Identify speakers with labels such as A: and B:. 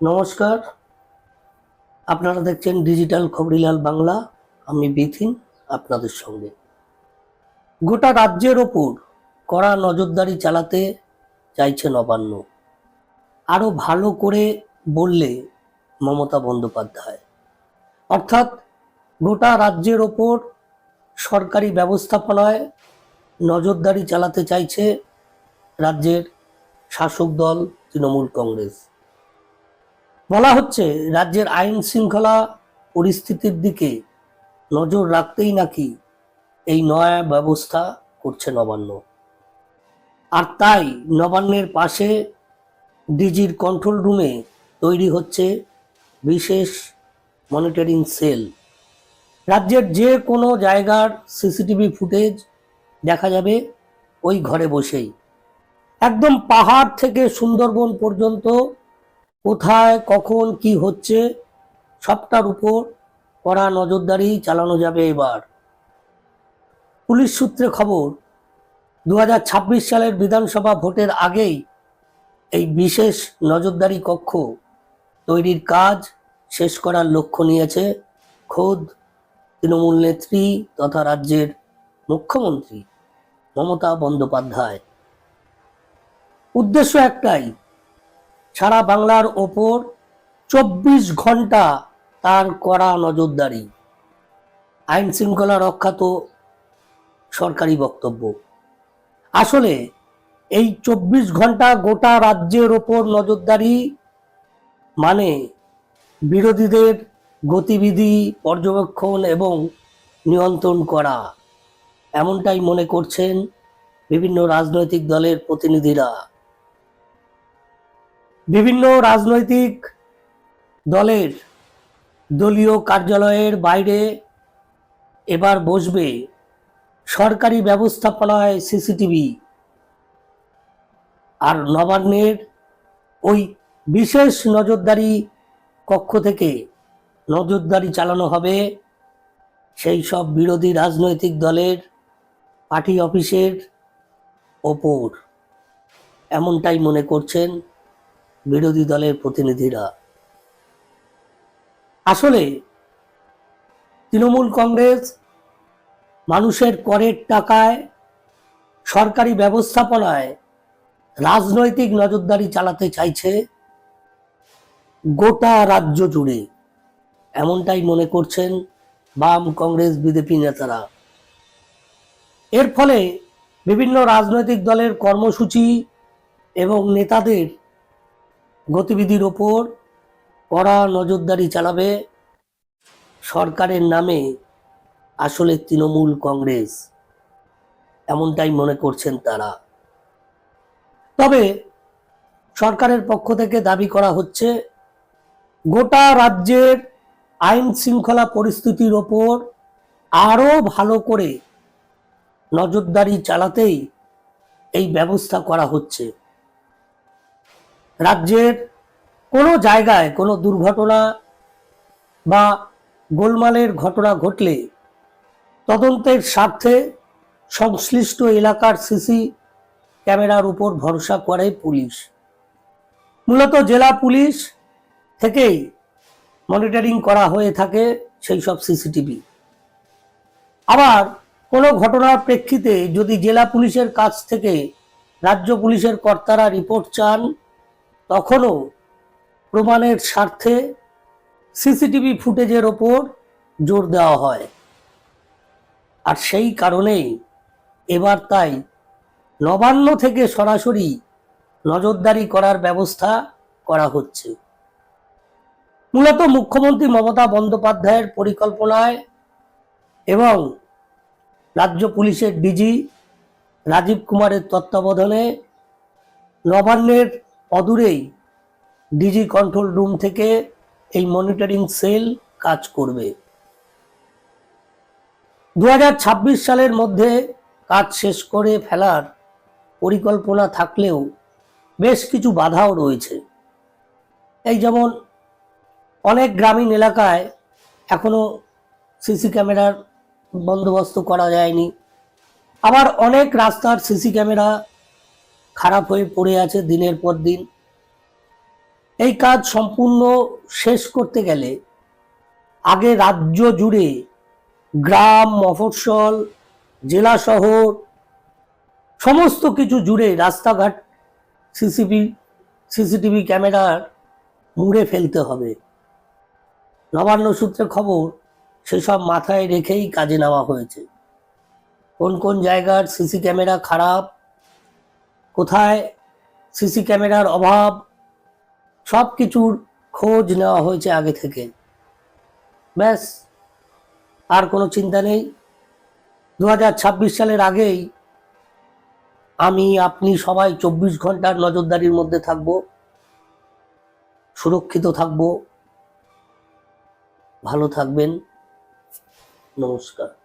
A: নমস্কার। আপনারা দেখছেন ডিজিটাল খবরিলাল বাংলা। আমি বিথিন আপনাদের সঙ্গে। গোটা রাজ্যের ওপর কড়া নজরদারি চালাতে চাইছে নবান্ন। আরও ভালো করে বললে মমতা বন্দ্যোপাধ্যায়। অর্থাৎ গোটা রাজ্যের ওপর সরকারি ব্যবস্থাপনায় নজরদারি চালাতে চাইছে রাজ্যের শাসক দল তৃণমূল কংগ্রেস। বলা হচ্ছে রাজ্যের আইন শৃঙ্খলা পরিস্থিতির দিকে নজর রাখতেই নাকি এই নয়া ব্যবস্থা করছে নবান্ন। আর তাই নবান্নের পাশে ডিজির কন্ট্রোল রুমে তৈরি হচ্ছে বিশেষ মনিটরিং সেল। রাজ্যের যে কোনো জায়গার সিসিটিভি ফুটেজ দেখা যাবে ওই ঘরে বসেই। একদম পাহাড় থেকে সুন্দরবন পর্যন্ত কোথায়, কখন, কি হচ্ছে, সবটার উপর কড়া নজরদারি চালানো যাবে এবার। পুলিশ সূত্রে খবর দু হাজার ছাব্বিশ সালের বিধানসভা ভোটের আগেই এই বিশেষ নজরদারি কক্ষ তৈরির কাজ শেষ করার লক্ষ্য নিয়েছে খোদ তৃণমূল নেত্রী তথা রাজ্যের মুখ্যমন্ত্রী মমতা বন্দ্যোপাধ্যায়। উদ্দেশ্য একটাই সারা বাংলার ওপর চব্বিশ ঘণ্টা তার কড়া নজরদারি। আইন শৃঙ্খলা রক্ষা তো সরকারি বক্তব্য। আসলে এই চব্বিশ ঘণ্টা গোটা রাজ্যের ওপর নজরদারি মানে বিরোধীদের গতিবিধি, পর্যবেক্ষণ এবং নিয়ন্ত্রণ করা। এমনটাই মনে করছেন বিভিন্ন রাজনৈতিক দলের প্রতিনিধিরা। বিভিন্ন রাজনৈতিক দলের দলীয় কার্যালয়ের বাইরে এবার বসবে সরকারি ব্যবস্থাপনায় সিসিটিভি। আর নবান্নের ওই বিশেষ নজরদারি কক্ষ থেকে নজরদারি চালানো হবে সেই সব বিরোধী রাজনৈতিক দলের পার্টি অফিসের ওপর। এমনটাই মনে করছেন বিরোধী দলের প্রতিনিধিরা। আসলে তৃণমূল কংগ্রেস মানুষের করের টাকায়, সরকারি ব্যবস্থাপনায় রাজনৈতিক নজরদারি চালাতে চাইছে গোটা রাজ্য জুড়ে। এমনটাই মনে করছেন বাম কংগ্রেস বিজেপি নেতারা। এর ফলে বিভিন্ন রাজনৈতিক দলের কর্মসূচি এবং নেতাদের গতিবিধির ওপর কড়া নজরদারি চালাবে সরকারের নামে আসলে তৃণমূল কংগ্রেস। এমনটাই মনে করছেন তারা। তবে সরকারের পক্ষ থেকে দাবি করা হচ্ছে, গোটা রাজ্যের আইন শৃঙ্খলা পরিস্থিতির ওপর আরও ভালো করে নজরদারি চালাতেই এই ব্যবস্থা করা হচ্ছে। রাজ্যের কোনো জায়গায় কোনো দুর্ঘটনা বা গোলমালের ঘটনা ঘটলে তদন্তের স্বার্থে সংশ্লিষ্ট এলাকার সিসি ক্যামেরার উপর ভরসা করে পুলিশ। মূলত জেলা পুলিশ থেকেই মনিটরিং করা হয়ে থাকে সেই সব সিসিটিভি। আবার কোনো ঘটনার প্রেক্ষিতে যদি জেলা পুলিশের কাছ থেকে রাজ্য পুলিশের কর্তারা রিপোর্ট চান তখনও প্রমাণের স্বার্থে সিসিটিভি ফুটেজের ওপর জোর দেওয়া হয়। আর সেই কারণেই এবার তাই নবান্ন থেকে সরাসরি নজরদারি করার ব্যবস্থা করা হচ্ছে। মূলত মুখ্যমন্ত্রী মমতা বন্দ্যোপাধ্যায়ের পরিকল্পনায় এবং রাজ্য পুলিশের ডিজি রাজীব কুমারের তত্ত্বাবধানে নবান্নের অদূরেই ডিজি কন্ট্রোল রুম থেকে এই মনিটরিং সেল কাজ করবে। দু হাজার ছাব্বিশ সালের মধ্যে কাজ শেষ করে ফেলার পরিকল্পনা থাকলেও বেশ কিছু বাধাও রয়েছে। এই যেমন অনেক গ্রামীণ এলাকায় এখনও সিসি ক্যামেরার বন্দোবস্ত করা যায়নি। আবার অনেক রাস্তার সিসি ক্যামেরা খারাপ হয়ে পড়ে আছে দিনের পর দিন। এই কাজ সম্পূর্ণ শেষ করতে গেলে আগে রাজ্য জুড়ে গ্রাম, মফস্বল, জেলা শহর, সমস্ত কিছু জুড়ে রাস্তাঘাট, সিসিবি, সিসিটিভি ক্যামেরার মুড়ে ফেলতে হবে। নবান্ন সূত্রে খবর, সেসব মাথায় রেখেই কাজে নেওয়া হয়েছে। কোন কোন জায়গার সিসি ক্যামেরা খারাপ কোথায় সিসি ক্যামেরার অভাব সব কিছুর খোঁজ নেওয়া হয়েছে আগে থেকে। ব্যাস, আর কোনো চিন্তা নেই। দু হাজার ছাব্বিশ সালের আগেই আমি, আপনি সবাই চব্বিশ ঘণ্টার নজরদারির মধ্যে থাকব, সুরক্ষিত থাকব। ভালো থাকবেন। নমস্কার।